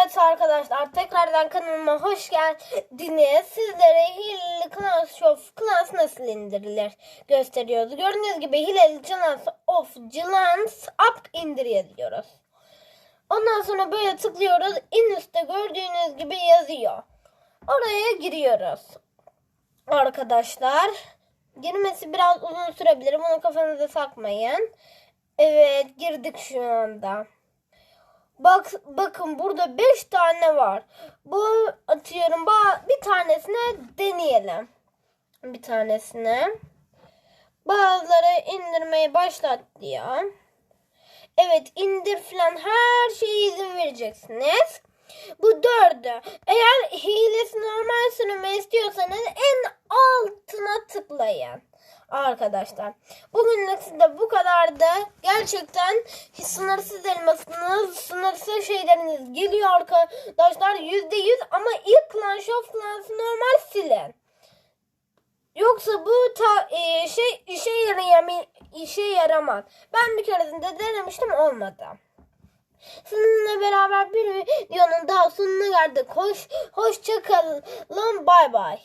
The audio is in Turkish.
Evet arkadaşlar tekrardan kanalıma hoş geldiniz. Sizlere Hilal Class of Class nasıl indirilir gösteriyoruz. Gördüğünüz gibi Hilal Class of Clans Up indir yazıyoruz. Ondan sonra böyle tıklıyoruz. En üstte gördüğünüz gibi yazıyor. Oraya giriyoruz. Arkadaşlar girmesi biraz uzun sürebilir. Bunu kafanıza takmayın. Evet girdik şu anda. Bak bakın burada 5 tane var. Bu atıyorum bir tanesine deneyelim. Bir tanesine. Bazıları indirmeyi başlat diyor. Evet indir filan her şeye izin vereceksiniz. Bu dördü. Eğer hilesi normal sürümü istiyorsanız en altına tıklayın. Arkadaşlar. Bugünlük size bu kadardı. Gerçekten sınırsız elmasınız, sınırsız şeyleriniz geliyor arkadaşlar. Yüzde yüz ama ilk Clash of Clans'ı normal silin. Yoksa bu ta, e, şey işe yarayamay işe yaramaz. Ben bir keresinde denemiştim olmadı. Sizinle beraber bir videonun daha sonuna geldik. Hoş, hoşça kalın. Bay bay.